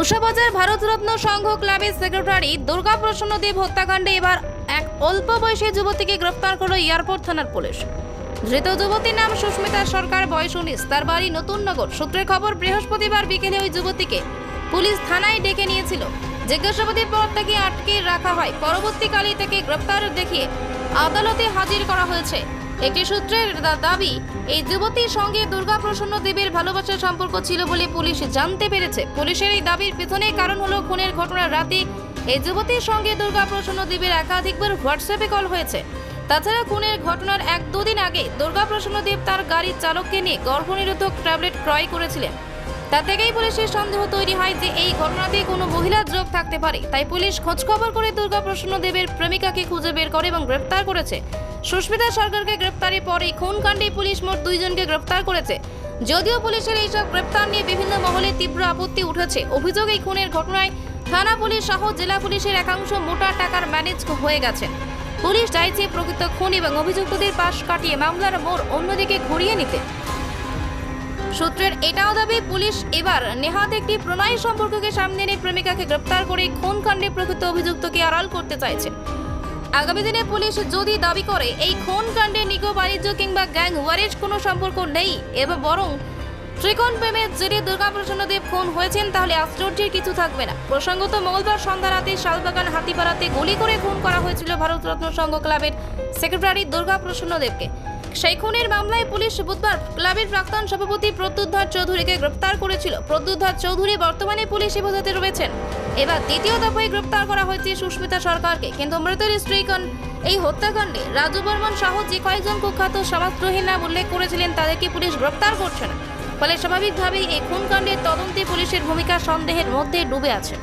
উষাবাজার ভারতরত্ন সংঘ ক্লাবের সেক্রেটারি দুর্গা প্রসন্ন দেব হত্যাকাণ্ডে এবার এক অল্প বয়সী যুবতীকে গ্রেফতার করল এয়ারপোর্ট থানার পুলিশ। ধৃত যুবতীর নাম সুস্মিতা সরকার, বয়স উনিশ। তার বাড়ি নতুন নগর। সূত্রের খবর, বৃহস্পতিবার বিকেলে ওই যুবতীকে পুলিশ থানায় ডেকে নিয়েছিল। জিজ্ঞাসাবাদের পর তাকে আটকে রাখা হয়। পরবর্তীকালে তাকে গ্রেপ্তার দেখিয়ে আদালতে হাজির করা হয়েছে। একটি সূত্রের দাবি, এই যুবতীর সঙ্গে দুর্গা প্রসন্ন দেবের ভালোবাসার সম্পর্ক ছিল বলে পুলিশ জানতে পেরেছে। পুলিশের এই দাবির পেছনে কারণ হলো খুনের ঘটনার রাতে এই যুবতীর সঙ্গে দুর্গা প্রসন্ন দেবের একাধিকবার হোয়াটসঅ্যাপে কল হয়েছে। তাছাড়া খুনের ঘটনার এক দুদিন আগে দুর্গা প্রসন্ন দেব তার গাড়ির চালককে নিয়ে গর্ভনিরোধক ট্যাবলেট ক্রয় করেছিলেন। তা থেকেই পুলিশের সন্দেহ তৈরি হয় যে এই ঘটনাতে কোনো মহিলার যোগ থাকতে পারে। তাই পুলিশ খোঁজখবর করে দুর্গা প্রসন্ন দেবের প্রেমিকাকে খুঁজে বের করে এবং গ্রেপ্তার করেছে। সুস্মিতা সরকারকে গ্রেপ্তারের পরে খুন কাণ্ডে পুলিশ মোট দুইজনকে গ্রেপ্তার করেছে। যদিও পুলিশের এইসব গ্রেপ্তার নিয়ে বিভিন্ন মহলে তীব্র আপত্তি উঠেছে। অভিযোগ এই খুনের ঘটনায় থানা পুলিশ সহ জেলা পুলিশের একাংশ মোটা টাকার ম্যানেজ হয়ে গেছে পুলিশ চাইছে প্রকৃত খুন এবং অভিযুক্তদের পাশ কাটিয়ে মামলার মোড় অন্যদিকে ঘুরিয়ে নিতে। সূত্রের এটাও দাবি, পুলিশ এবার নেহাত একটি প্রণয় সম্পর্ককে সামনে এনে প্রেমিকাকে গ্রেপ্তার করে খুন কাণ্ডে প্রকৃত অভিযুক্তকে আড়াল করতে চাইছে। আগামী দিনে পুলিশ যদি দাবি করে, এই খুন কাণ্ডে নিকো বাণিজ্য কিংবা গ্যাং ওয়ারের কোনো সম্পর্ক নেই, এবং বরং ত্রিকোণ প্রেমের জেরে দুর্গাপ্রসন্ন দেব খুন হয়েছেন, তাহলে আশ্চর্যের কিছু থাকবে না। প্রসঙ্গত মঙ্গলবার সন্ধ্যা রাতে শালবাগান হাতিপাড়াতে গুলি করে খুন করা হয়েছিল ভারতরত্ন সংঘ ক্লাবের সেক্রেটারি দুর্গাপ্রসন্ন দেবকে। সেই খুনের মামলায় পুলিশ বুধবার ক্লাবের প্রাক্তন সভাপতি প্রত্যুদ্ধার চৌধুরীকে গ্রেপ্তার করেছিল। প্রত্যুদ্ধার চৌধুরী বর্তমানে পুলিশ হেফাজতে রয়েছেন। এবার দ্বিতীয় দফায় গ্রেপ্তার করা হয়েছে সুস্মিতা সরকারকে, কিন্তু মৃতের স্ত্রীগণ এই হত্যাকাণ্ডে রাজু বর্মন সহ যে কয়েকজন কুখ্যাত সমাজদ্রোহীর নাম উল্লেখ করেছিলেন, তাদেরকে পুলিশ গ্রেপ্তার করছে না। ফলে স্বাভাবিকভাবেই এই খুনকাণ্ডের তদন্তে পুলিশের ভূমিকা সন্দেহের মধ্যে ডুবে আছে।